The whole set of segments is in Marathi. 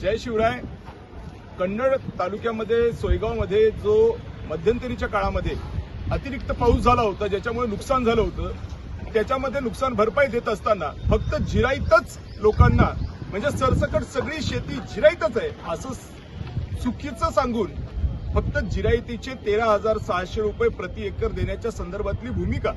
जय शिवराय. कन्नड तालुक्यामध्ये सोयगावमध्ये जो मध्यंतरीच्या काळामध्ये अतिरिक्त पाऊस झाला होता ज्याच्यामुळे नुकसान झालं होतं त्याच्यामध्ये नुकसान भरपाई देत असताना फक्त जिराईतच लोकांना म्हणजे सरसकट सगळी शेती जिराईतच आहे असं चुकीचं सांगून फक्त जिरायतीचे तेरा हजार सहाशे रुपये प्रति एकर देण्याच्या संदर्भातली भूमिका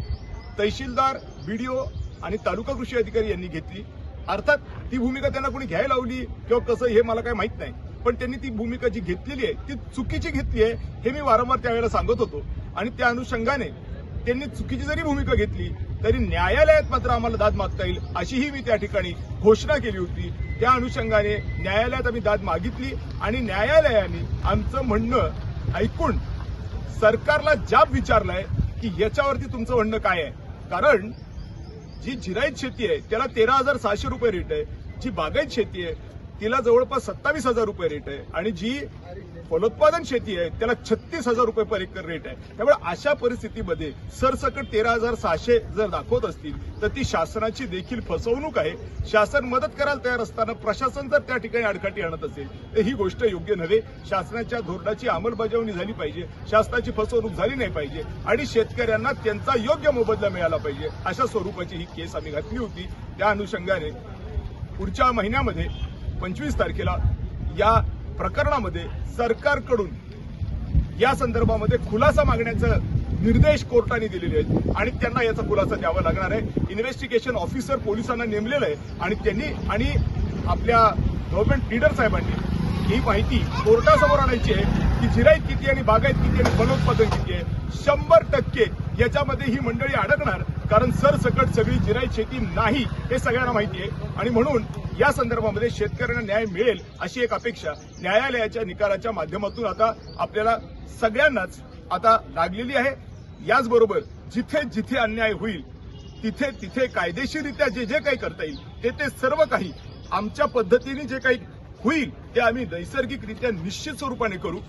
तहसीलदार बीडीओ आणि तालुका कृषी अधिकारी यांनी घेतली. अर्थात ती भूमिका त्यांना कोणी घ्यायला लावली किंवा कसं हे मला काय माहीत नाही. पण त्यांनी ती भूमिका जी घेतलेली आहे ती चुकीची घेतली आहे हे मी वारंवार त्यावेळेला सांगत होतो. आणि त्या अनुषंगाने त्यांनी चुकीची जरी भूमिका घेतली तरी न्यायालयात मात्र आम्हाला दाद मागता येईल अशीही मी त्या ठिकाणी घोषणा केली होती. त्या अनुषंगाने न्यायालयात आम्ही दाद मागितली आणि न्यायालयाने आमचं म्हणणं ऐकून सरकारला जाब विचारलाय की याच्यावरती तुमचं म्हणणं काय आहे? कारण जी जिरायत शेती आहे त्याला तेरा हजार सहाशे रुपये रेट आहे. जी बागायत शेती आहे तिला जवळपास सत्तावीस हजार रुपये रेट आहे. आणि जी फलोत्पादन शेती आहे त्याला छत्तीस हजार रुपये पर एकर रेट आहे. त्यामुळे अशा परिस्थितीमध्ये सरसकट तेरा हजार सहाशे जर दाखवत असतील तर ती शासनाची देखील फसवणूक आहे. शासन मदत करायला तयार असताना प्रशासन जर त्या ठिकाणी आडकाठी आणत असेल तर ही गोष्ट योग्य नव्हे. शासनाच्या धोरणाची अंमलबजावणी झाली पाहिजे. शासनाची फसवणूक झाली नाही पाहिजे. आणि शेतकऱ्यांना त्यांचा योग्य मोबदला मिळाला पाहिजे अशा स्वरूपाची ही केस आम्ही घातली होती. त्या अनुषंगाने पुढच्या महिन्यामध्ये पंचवीस तारखेला या प्रकरणामध्ये सरकारकडून या संदर्भामध्ये खुलासा मागण्याचं निर्देश कोर्टाने दिलेले आहेत आणि त्यांना याचा खुलासा द्यावा लागणार आहे. इन्व्हेस्टिगेशन ऑफिसर पोलिसांना नेमलेलं आहे आणि त्यांनी आणि आपल्या गव्हर्नमेंट लीडर साहेबांनी ही माहिती कोर्टासमोर आणायची आहे की जिराईत किती आणि बागायत किती आणि फलोत्पादन किती आहे. शंभर टक्के याच्यामध्ये ही मंडळी अडकणार कारण सरसकट सगळी जिराईत शेती नाही हे सगळ्यांना माहिती आहे. आणि म्हणून या संदर्भामध्ये शेतकऱ्यांना न्याय मिळेल अशी एक अपेक्षा न्यायालयाच्या निकालाच्या माध्यमातून आता आपल्याला सगळ्यांनाच आता लागलेली आहे. याचबरोबर जिथे जिथे अन्याय होईल तिथे तिथे कायदेशीररित्या जे जे काही करता येईल ते ते सर्व काही आमच्या पद्धतीने जे काही होईल ते आम्ही नैसर्गिकरित्या निश्चित स्वरूपाने करू.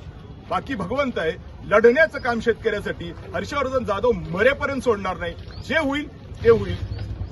बाकी भगवंत आहे लढण्याचं काम शेतकऱ्यासाठी. हर्षवर्धन जाधव मरेपर्यंत सोडणार नाही. जे होईल ते होईल.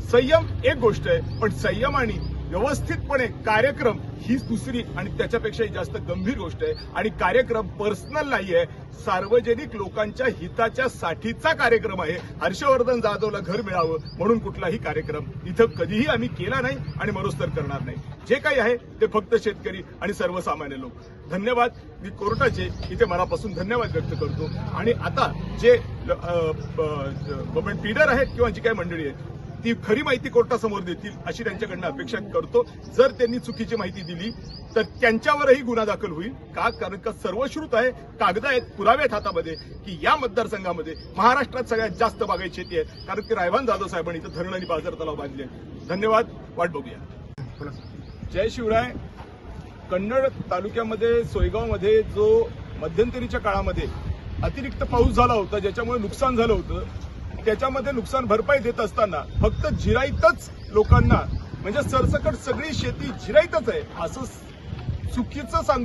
संयम एक गोष्ट आहे पण संयम आणि व्यवस्थितपणे कार्यक्रम ही दुसरी आणि त्याच्यापेक्षाही जास्त गंभीर गोष्ट आहे. आणि कार्यक्रम पर्सनल नाही आहे सार्वजनिक लोकांच्या हिताच्या साठीचा कार्यक्रम आहे. हर्षवर्धन जाधवला घर मिळावं म्हणून कुठलाही कार्यक्रम इथं कधीही आम्ही केला नाही आणि मरोस्तर करणार नाही. जे काही आहे ते फक्त शेतकरी आणि सर्वसामान्य लोक. धन्यवाद. मी कोर्टाचे इथे मनापासून धन्यवाद व्यक्त करतो. आणि आता जे गव्हर्नमेंट लीडर आहेत किंवा जी काही मंडळी आहेत ती खरी माहिती कोर्टासमोर देतील अशी त्यांच्याकडनं अपेक्षा करतो. जर त्यांनी चुकीची माहिती दिली तर त्यांच्यावरही गुन्हा दाखल होईल. का? कारण का सर्वश्रुत आहे कागद आहेत पुरावे आहेत हातामध्ये की या मतदारसंघामध्ये महाराष्ट्रात सगळ्यात जास्त बागायची शेती आहे. कारण की रायवान जाधव साहेबांनी इथं धरण आणि बाजार तलाव बांधले धन्यवाद. वाट बघूया. जय शिवराय. कन्नड तालुक्यामध्ये सोयगावमध्ये जो मध्यंतरीच्या काळामध्ये अतिरिक्त पाऊस झाला होता ज्याच्यामुळे नुकसान झालं होतं त्याच्यामध्ये नुकसान भरपाई देत असताना फक्त जिराईतच लोकांना म्हणजे सरसकट सगळी शेती जिराईतच आहे असं चुकीचं सांगू